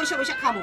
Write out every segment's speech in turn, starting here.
বসে বসে খাব।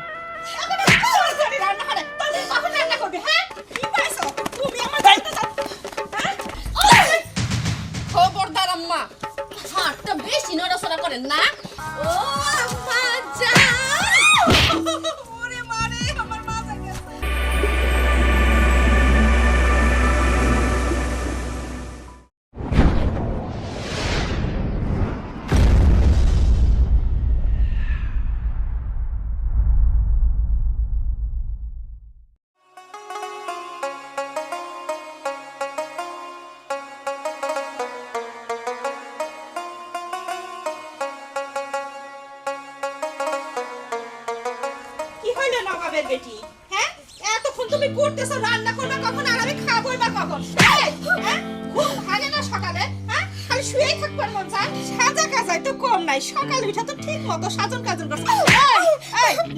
সাজন কাজন করছে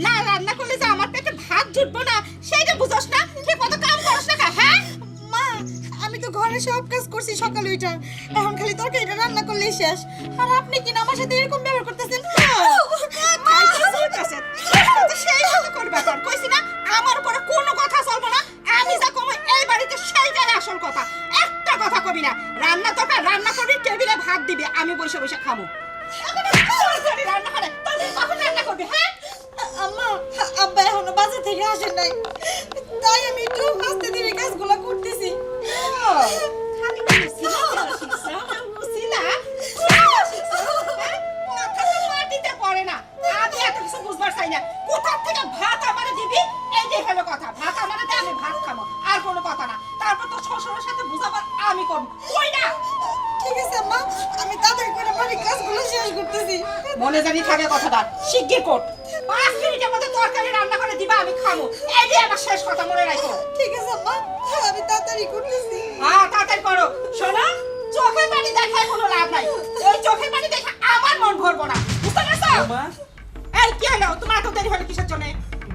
না রান্না করলে যে আমার পেটে ভাত জুটবো না সেইটা বুঝোস না ঠিক মতো কাম করস না হ্যাঁ মা আমি তো ঘরে সব কাজ করছি সকালে ওইটা এখন খালি তরকারিটা রান্না করলেই শেষ আর আপনি কি না আমার সাথে এরকম ব্যবহার করতেছেন সেই মতো করবে। কইছি না, আমার উপরে কোনো কথা চলবে না। আমি যা কমই এই বাড়িতে সেইটাই আসল কথা। একটা কথা কবি না। রান্না তো না, রান্না করবি, টেবিলে ভাত দিবি, আমি বসে বসে খাব। রান্না করে, হ্যাঁ? আম্মা, আব্বা এখনও বাজার থেকে আসেন নাই তাই আমি একটু আস্তে ধীরে কাজগুলো করতেছি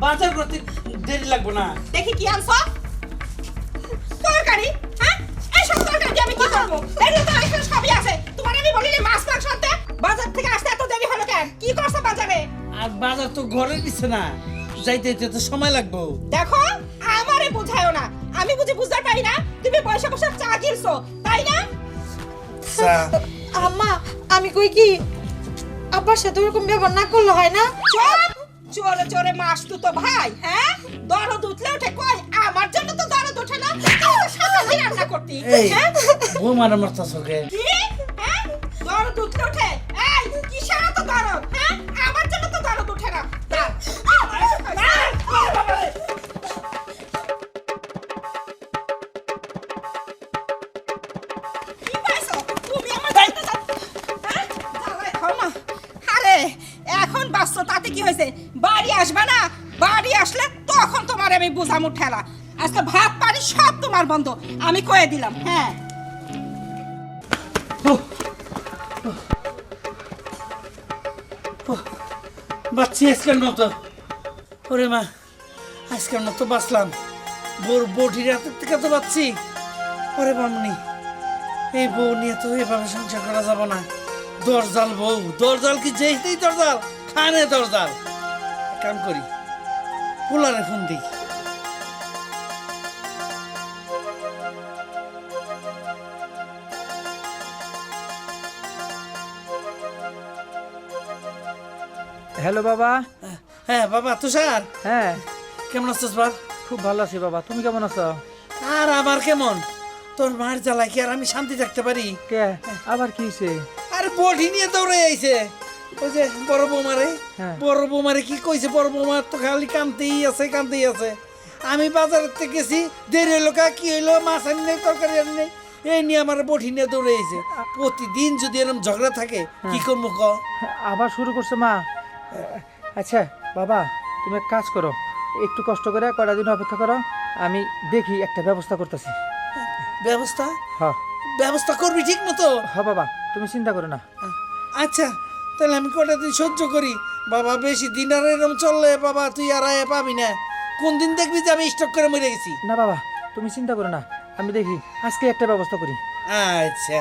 বাজার করতে দেরি লাগবে না। দেখি কি আনছো? তরকারি হ্যাঁ? এইসব তরকারি আমি কি করব? এই তো এখানে সবই আছে। তোমার আমি বলিনি মাছ মাংস আনতে। বাজার থেকে আসতে এত দেরি হলো কেন? কি করছ বাজারে? আর বাজার তো ঘরে দিচ্ছে না যাইতে যেতে তো সময় লাগবে। দেখো আমারে বুঝায়ও না। আমি বুঝি বুঝতে পারি না তুমি পয়সা পয়সা চা গিলছো তাই না? আম্মা আমি কই কি? আব্বার সাথে ওরকম ব্যবহার না করলে হয় না? চুপ! চোরে চোরে মাস তো তো ভাই হ্যাঁ? দরদ উঠলে উঠে কই আমার জন্য তো দরদ ওঠে না সারাদিন রান্না করতি। হ্যাঁ? বউ মারা মারতাছ সরকে কি? হ্যাঁ? দরদ উঠলে উঠে বাড়ি আসবে না? বাড়ি আসলে তখন তোমার আমি বুঝামু ঠেলা। আজকে ভাত, পানি সব তোমার বন্ধ। আমি কয়ে দিলাম হ্যাঁ। বাচ্চি আজকের মতো ওরে মা আজকের মতো বাঁচলাম। বোর বটির হাতের থেকে তো বাচ্চি ওরে বামনি, এই বউ নিয়ে তো এভাবে সংসার করা যাব না। দরজাল বউ, দরজাল কি যেইতেই দরজাল? খানে দরজাল। কাম করি। পোলারে ফোন দিই। হ্যালো বাবা। হ্যাঁ বাবা তুষার হ্যাঁ। কেমন আছিস বাপ খুব ভালো আছি বাবা। তুমি কেমন আছো? আর আবার কেমন? তোর মার জ্বালায় কি আর আমি শান্তি থাকতে পারি? কে? আবার কি হয়েছে আর বডি নিয়ে দৌড়ে আইছে। ওই যে বড় বৌমারে হ্যাঁ। বড় বৌমারে কি কইছে? বড় বৌমার তো খালি কানতেই আছে কানতেই আছে। আমি বাজারের থেকে গেছি দেরি হইল কা কি হইল? মাছ আনি নেই তরকারি আনি নেই। এই নিয়ে আমার বটি নিয়ে দৌড়ে আইছে। প্রতিদিন যদি এরকম ঝগড়া থাকে কি করব ক আবার শুরু করছে মা। আচ্ছা বাবা তুমি এক কাজ করো। একটু কষ্ট করে কয়টা দিন অপেক্ষা করো। আমি দেখি একটা ব্যবস্থা করতেছি। ব্যবস্থা? হ্যাঁ। ব্যবস্থা করবি ঠিক মতো? হ্যাঁ বাবা তুমি চিন্তা করো না। আচ্ছা। তাহলে আমি কটা দিন সহ্য করি? বাবা বেশি দিন আর এরকম চললে বাবা তুই আর আয় পাবি না। কোন দিন দেখবি যে আমি স্টক করে মরে গেছি? না বাবা তুমি চিন্তা করো না। আমি দেখি আজকে একটা ব্যবস্থা করি। আচ্ছা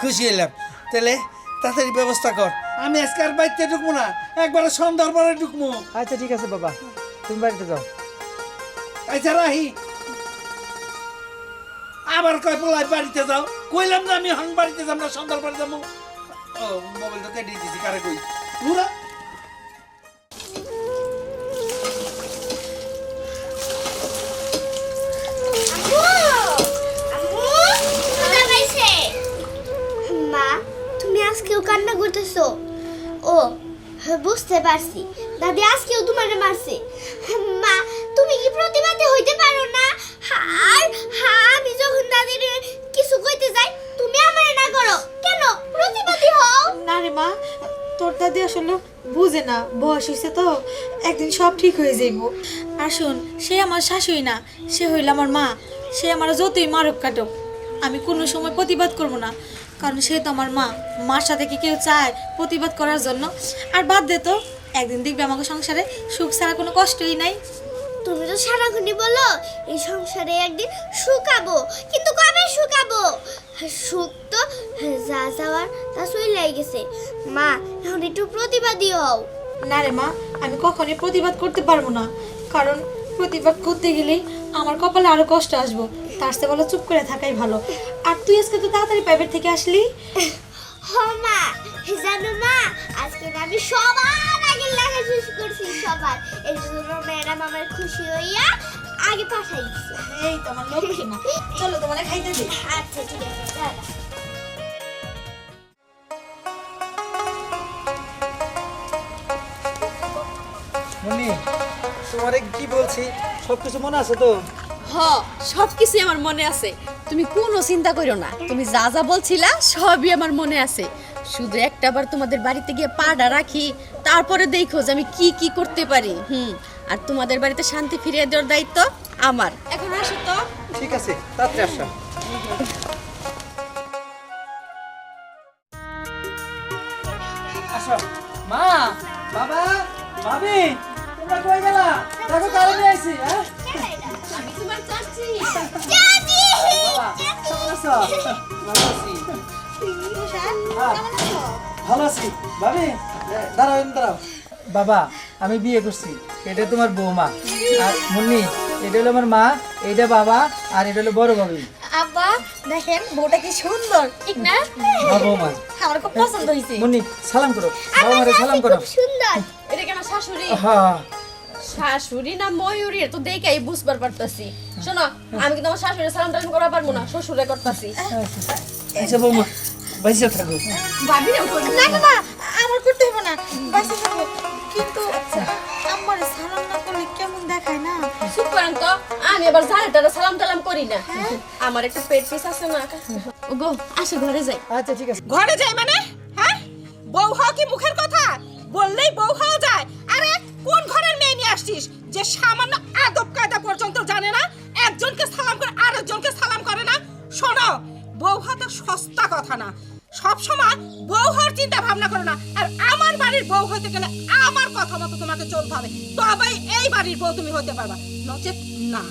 খুশি হলাম। তাহলে তাড়াতাড়ি ব্যবস্থা কর। আমি আজকে আর বাড়িতে ঢুকবো না একবারে সন্ধ্যার পরে ঢুকবো। আচ্ছা ঠিক আছে বাবা। তুমি বাড়িতে যাও। আচ্ছা রাহি। আবার কয় পোলাই বাড়িতে যাও। কইলাম যে আমি হন বাড়িতে যাব না সন্ধ্যার পরে যাব। ও মোবাইলটা কেটে দিয়েছি কারে কই? পুরা? মা তুমি আজকেও কান্না করতেছো। ও বুঝতে পারছি। দাদি আজকেও তোমারে মারছে। মা তুমি কি প্রতিবাদী হইতে পারো না? আর হ্যাঁ আমি যখন দাদির কিছু কইতে যাই, তুমি আমারে না করো। কেন? প্রতিবাদী হও। না রে মা, তোর দাদি আসলে বুঝে না, বয়স হয়েছে তো, একদিন সব ঠিক হয়ে যাইব। আর শোন, সে আমার শাশুড়ি না, সে হইল আমার মা, সে আমার যতই মারক কাটক, আমি কোনো সময় প্রতিবাদ করব না, কারণ সে তো আমার মা। মার সাথে কি কেউ চায় প্রতিবাদ করার জন্য? আর বাদ দে তো, একদিন দেখবে আমাকে সংসারে সুখ ছাড়া কোনো কষ্টই নাই। তুমি তো সারাক্ষণই বলো এই সংসারে একদিন শুকাবো। কিন্তু কবে শুকাবো? সুখ তো যা যাওয়ার তা চলে গেছে। মা এখন একটু প্রতিবাদী হও। না রে মা আমি কখনই প্রতিবাদ করতে পারব না। কারণ প্রতিবাদ করতে গেলেই আমার কপালে আরও কষ্ট আসব। তার চেয়ে বলো চুপ করে থাকাই ভালো। আর তুই আজকে তো তাড়াতাড়ি প্রাইভেট থেকে আসলি? হ মা জানো মা আজকে আমি আগে লেখা শেষ করছি সবার। এই জন্য ম্যাডাম আমার খুশি হইয়া আগে পাঠাই দিচ্ছে এই তো আমার লক্ষ্মী মা চলো তোমার খাইতে দিই। আচ্ছা ঠিক আছে মনি তোমারে কি বলছি? সব কিছু মনে আছে তো? হ সব আমার মনে আছে। তুমি কোনো চিন্তা করো না। তুমি যা যা বলছিলা সবই আমার মনে আছে। শুধু একটা বার তোমাদের বাড়িতে গিয়ে পাড়া রাখি তারপরে দেখো যে আমি কি কি করতে পারি। হুম আর তোমাদের বাড়িতে শান্তি ফিরিয়ে দেওয়ার দায়িত্ব আমার। এখন আসো তো। ঠিক আছে তাড়াতাড়ি আসো। আসো। মা বাবা ভাবি তোমরা কই গেলা? দেখো কারে নিয়ে আইছি হ্যাঁ? আমি তোমার চাচ্ছি বাবা কেমন আছো? ভালো আছি। ভালো আছি। ভাবি দাঁড়াও দাঁড়াও। বাবা আমি বিয়ে করছি। এটা তোমার বৌমা। আর মুন্নি এটা হলো আমার মা এইটা বাবা আর এটা হলো বড় ভাবি। আব্বা দেখেন বউটা কি সুন্দর। ঠিক না? বৌমা। আমার খুব পছন্দ হয়েছে। মুন্নি সালাম করো। বাবা সালাম করো। সুন্দর। এটা কেন শাশুড়ি? হ্যাঁ শাশুড়ি না ময়ূরী? তো দেখেই বুঝবার পারতাছি। শোনো আমি কিন্তু আমার শাশুড়ি সালাম টালাম করা পারব না। শ্বশুরে করতাছি। আচ্ছা বৌমা। বাইসে থাকো ভাবি না না না আমার করতে হবে না। বাসে থাকো কিন্তু আমার সালাম না করলে কেমন দেখায় না? চুপ করেন তো আমি আবার জানে তারা সালাম টালাম করি না। আমার একটা পেট পিস আছে না। ওগো আসো ঘরে যাই। আচ্ছা ঠিক আছে। ঘরে যায় মানে? হ্যাঁ? বউ হওয়া কি মুখের কথা? বললেই বউ হওয়া যায়। আরে কোন ঘরের মেয়ে নিয়ে আসছিস? যে সামান্য আদব কায়দা পর্যন্ত জানে না একজনকে সালাম করে আরেকজনকে সালাম করে না। শোনো বউ হওয়া তো সস্তা কথা না। বউ হতে গেলে আমার কথা মতো তোমাকে চলতে হবে তবেই এই বাড়ির বউ তুমি হতে পারবা। নচেত না।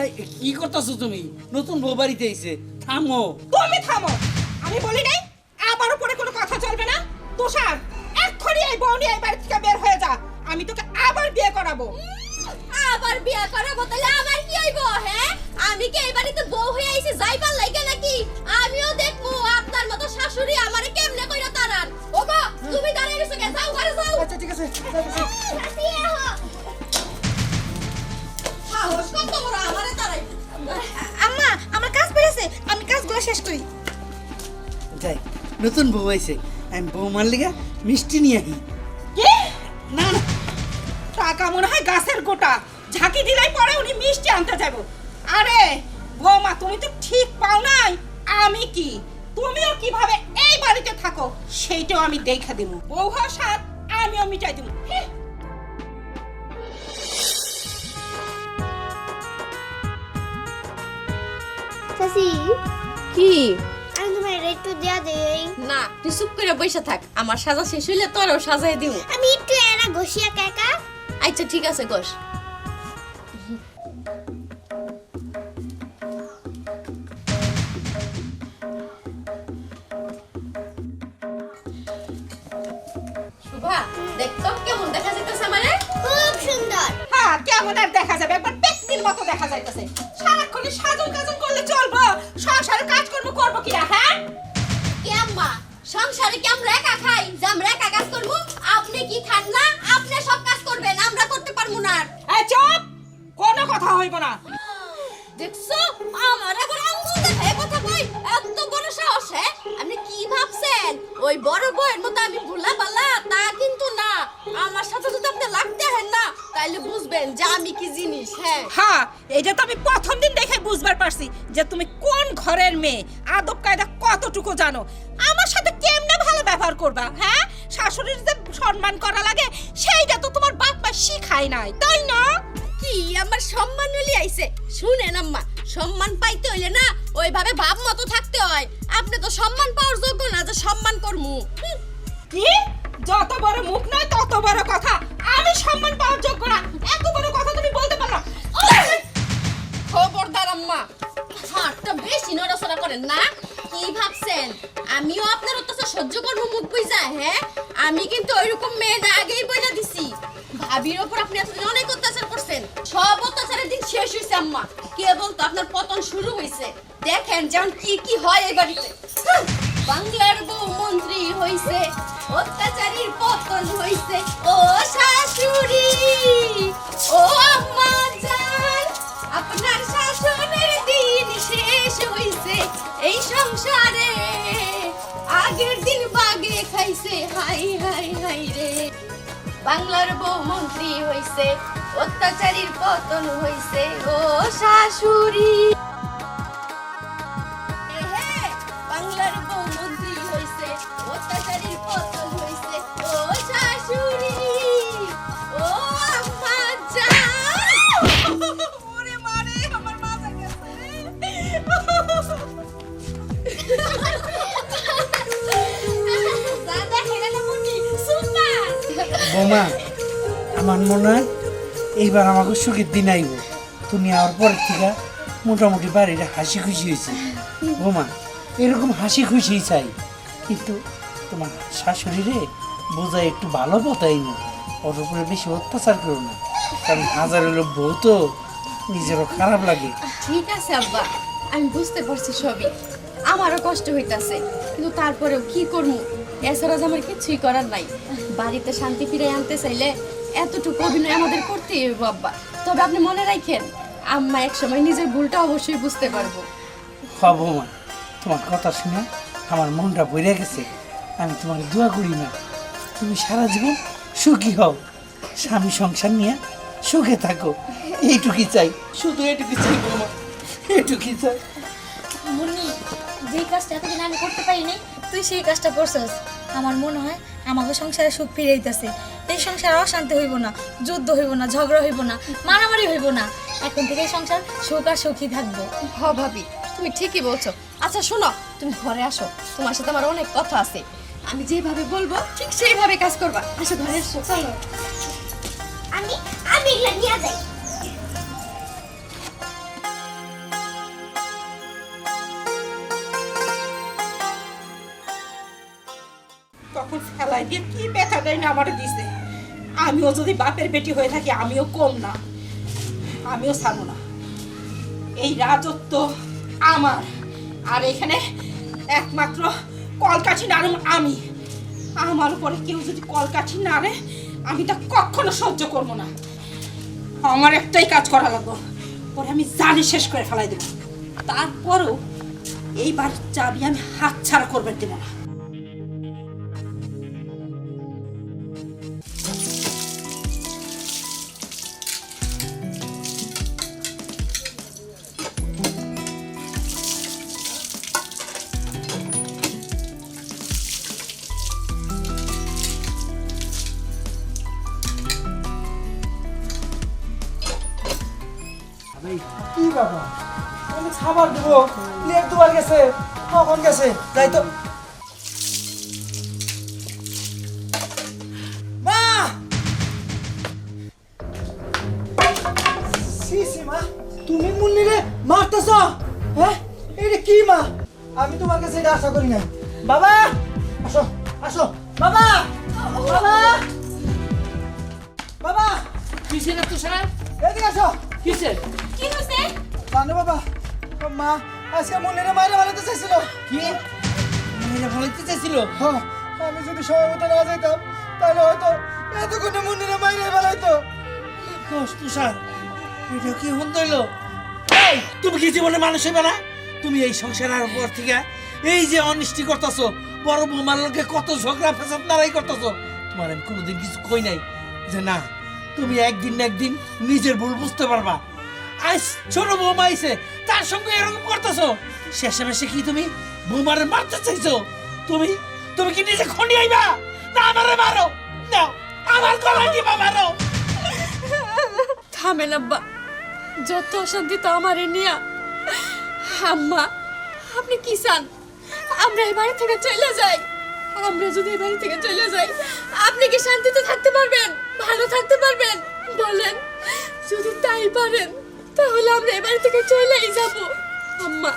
এই, কি করতেছো তুমি? নতুন বউ বাড়িতে এসে থামো। তুমি থামো। আমি বলি নাই আমার উপরে কোনো কথা চলবে না। তুষার এক্ষুনি এই বউ নিয়ে এই বাড়ি থেকে বের হয়ে যা। আমি তোকে আবার বিয়ে করাবো। আবার বিয়ে করাবো? তাহলে আমার কি হইব হ্যাঁ? আমি কি এই বাড়িতে বউ হয়ে আইছি যাইবার লাগে নাকি? আমিও দেখব আপনার মতো শাশুড়ি আমারে আম্মা আমার কাজ পেরেছে আমি কাজগুলো শেষ করি। যাই নতুন বউ আইছে। আমি বৌমার লিগা মিষ্টি নিয়ে আহি। না না। টাকা মনে হয় গাছের গোটা। ঝাঁকি দিলাই পরে উনি মিষ্টি আনতে যাব। আরে বৌমা তুমি তো ঠিক পাও নাই। আমি কি? তুমিও কীভাবে এই বাড়িতে থাকো সেইটাও আমি দেখে দেবো। বউ হওয়ার সাথ আমিও মিটাই দিব চাচি কি? আমি তোমার একটু দেয়া দেই। না তুই চুপ করে বসে থাক। আমার সাজা শেষ হইলে তোরও সাজাই দিব। আমি একটু এরা ঘষিয়া কাকা। আচ্ছা ঠিক আছে গোস দেখতো? কেমন দেখা যাইতেছে আমারে? খুব সুন্দর। হ্যাঁ কেমন আর দেখা যাবে? একবার ব্যক্তির মতো দেখা যাইতেছে। সারাক্ষণ সাজন কাজন করলে চলবো। সংসারের কাজ করব করব কিনা হ্যাঁ? কি আম্মা? সংসারে কি আমরা একা খাই? যে আমরা একা কাজ করব আপনি কি খান না? আপনি সব কাজ করবেন আমরা করতে পারব না এই চুপ! কোনো কথা হইব না। দেখছ? আমার আবার আঙ্গুল দেখায় কথা কই এত বড় সাহস হ্যাঁ? আপনি কি ভাবছেন? ওই বড় বউয়ের মতো আমি ভুলা পালা তা কিন্তু না আমার সাথে যদি আপনি লাগতে হেন না তাইলে বুঝবেন যে আমি কি জিনিস হ্যাঁ। হ্যাঁ এটা তো আমি প্রথম দিন দেখে বুঝবার পারছি যে তুমি কোন ঘরের মেয়ে। আদব কায়দা কতটুকু জানো? আমার সাথে কেমনে ভালো ব্যবহার করবা হ্যাঁ? শাশুড়ির যে সম্মান করা লাগে সেইটা তো তোমার বাপ মা শিখায় নাই তাই না? কি আমার সম্মান হলি আইছে? শুনেন আম্মা সম্মান পাইতে হইলে না ওইভাবে ভাব মতো থাকতে হয়। আপনি তো সম্মান পাওয়ার যোগ্য না যে সম্মান করমু। কি? যত বড় মুখ নয়, তত বড় কথা। আমি সম্মান পাওয়ার যোগ্য না। এত বড় কথা তুমি বলতে পারো খবরদার আম্মা, হাতটা বেশি নড়াচড়া করেন না। কি ভাবছেন? আমিও আপনার অত্যাচার সহ্য করব, মুখ বুঝা হ্যাঁ? আমি কিন্তু ওইরকম মেয়ে না, আগেই বইলা দিছি। ভাবির ওপর আপনি এতদিন অনেক অত্যাচার করছেন। সব অত্যাচারের দিন শেষ হয়েছে আম্মা। কেবল তো আপনার পতন শুরু হয়েছে দেখেন যেমন কি কি হয় এই বাড়িতে। বাংলার বউ মন্ত্রী হইছে, অত্যাচারীর পতন হইছে। ও শাশুড়ি, ও আম্মা জান আপনার শাসনের দিন শেষ হইছে। এই সংসারে আগের দিন বাগে খাইছে, হাই হাই হাই রে। বাংলার বউ মন্ত্রী হইছে, অত্যাচারীর পতন হইছে। ও শাশুড়ি বোমা আমার মনে হয় এইবার আমাকে সুখের দিন আইব। তুমি আর পরের থেকে মোটামুটি বাড়িটা হাসি খুশি হয়েছে। বোমা এরকম হাসি খুশি চাই। কিন্তু তোমার শাশুড়িরে বোঝাই একটু ভালো পথাই না ওর উপরে বেশি অত্যাচার করো না। কারণ হাজার হলো বউ তো, নিজেরও খারাপ লাগে। ঠিক আছে আব্বা, আমি বুঝতে পারছি সবই। আমারও কষ্ট হইতাছে, কিন্তু তারপরেও কি করব এছাড়া যে আমার কিছুই করার নাই। বাড়িতে শান্তি ফিরে আনতে চাইলে এতটুকু অভিনয় আমাদের করতেই হবে আব্বা। তবে আপনি মনে রাখেন আম্মা একসময় নিজের ভুলটা অবশ্যই বুঝতে পারব। হব মা তোমার কথা শুনে আমার মনটা ভরে গেছে। আমি তোমাকে দোয়া করি না। তুমি সারা জীবন সুখী হও। স্বামী সংসার নিয়ে সুখে থাকো। এইটুকুই চাই। শুধু এইটুকু চাই বৌমা। এইটুকুই চাই। মুন্নি যেই কাজটা এতদিন আমি করতে পারিনি তুই সেই কাজটা করছস। আমার মনে হয় আমাকে সংসারে সুখ ফিরে আইতাছে। এই সংসার অশান্তি হইব না যুদ্ধ হইব না ঝগড়া হইব না মারামারি হইব না। এখন থেকে এই সংসার সুখ আর সুখী থাকব। হ ভাবি তুমি ঠিকই বলছো। আচ্ছা শোনো তুমি ঘরে আসো। তোমার সাথে আমার অনেক কথা আছে। আমি যেভাবে বলব ঠিক সেইভাবে কাজ করবা। আসো ঘরে এসো চলো। আমি আমি এগুলা নিয়ে যাই। তখন ফেলাই দিয়ে কি ব্যথা দেয় না আমারে দিছে? আমিও যদি বাপের বেটি হয়ে থাকি, আমিও কম না। আমিও ছাড়বো না। এই রাজত্ব আমার। আর এখানে একমাত্র কলকাঠি নাড়ুম আমি। আমার উপরে কেউ যদি কলকাঠি নাড়ে আমি তা কখনো সহ্য করব না। আমার একটাই কাজ করা লাগবে। পরে আমি জানি শেষ করে ফেলাই দেবো। তারপরেও এইবার চাবি আমি হাত ছাড়া করবে দেবো না। খাবার দেবো। প্লেট দুবার গেছে কখন গেছে? যাই তো। মা! সি সি মা তুমি মুন্নিরে মারতেছ? হ্যাঁ এটা কি মা? আমি তোমার কাছে এটা আশা করি নাই। বাবা! আসো আসো। বাবা! বাবা! বাবা! কিসের এত সার এদিকে আসো। কিসের? কি হইছে? জানো বাবা মা আজকে মাইরে বানাতে চাইছিল। কি? মেয়েরা ভালোতে চাইছিল? হ্যাঁ আমি যদি মতো না যেতাম তাহলে হয়তো এতক্ষণে মন্দিরে মাইরে বানাইতো দোষ তুষার এটা কি হন হইল তুমি কি জীবনে মানুষ হইবে না? তুমি এই সংসার আর পর থেকে এই যে অনিষ্টি করতেছো বড় বৌমার লোকে কত ঝগড়া ফেসাদ নারাই করতেছো তোমার আমি কোনোদিন কিছু কই নাই যে না তুমি একদিন না একদিন নিজের ভুল বুঝতে পারবা। আজ ছোট বৌমা আইছে। তার সঙ্গে এরকম করতেছো? শেষে মেশে কি তুমি বৌমারে মারতে চাইছো? তুমি তুমি কি নিজে খন্ডি আইবা? না, আমারে মারো। না, আমার গলায় দিবা মারো। থামেন আব্বা। যত অশান্তি তো আমারে নিয়া। আম্মা, আপনি কি চান? আমরা এই বাড়ি থেকে চলে যাই। আমরা যদি এই বাড়ি থেকে চলে যাই, আপনি কি শান্তিতে থাকতে পারবেন? ভালো থাকতে পারবেন? বলেন, যদি তাই পারেন। তাহলে আমরা এই বাড়ি থেকে চলেই যাব। আম্মা,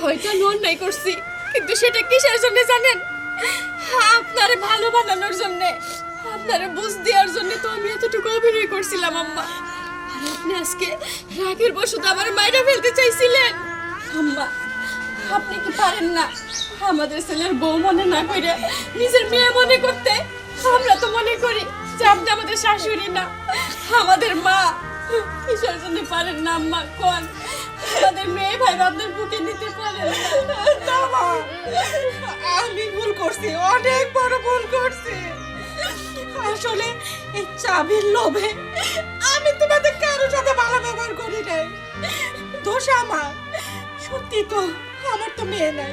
হয়তো আমি অন্যায় করছি, কিন্তু সেটা কিসের জন্য জানেন? আপনারে ভালো বানানোর জন্য, আপনারে বুঝ দেওয়ার জন্য তো আমি এতটুকু অভিনয় করছিলাম, আম্মা। আপনি আজকে রাগের বসত আমার মায়েরা ফেলতে চাইছিলেন। আম্মা, আপনি কি পারেন না আমাদের ছেলের বউ মনে না করে নিজের মেয়ে মনে করতে? আমরা তো মনে করি যে আপনি আমাদের শাশুড়ি না, আমাদের মা। কিসের জন্য পারেন না আম্মা কোন আমাদের মেয়ে ভাই আপনার বুকে নিতে পারেন না আমি ভুল করছি, অনেক বড় ভুল করছি। আসলে এই চাবির লোভে আমি তোমাদের কারোর সাথে ভালো ব্যবহার করি নাই। দোষ আমার। সত্যি তো আমার তো মেয়ে নাই।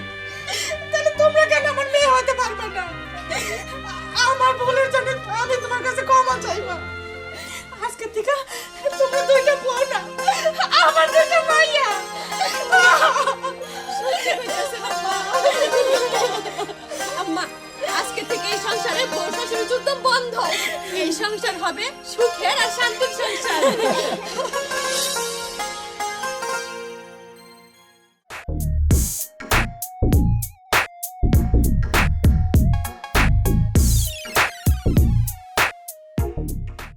তাহলে তোমরা কেন আমার মেয়ে হতে পারবে না? আমার ভুলের থেকে তোমরা দুইটা বউ না। আমার দুইটা মাইয়া। আম্মা। আজকে থেকে এই সংসারে বউ শাশুড়ি যুদ্ধ বন্ধ। এই সংসার হবে সুখের আর শান্তির সংসার।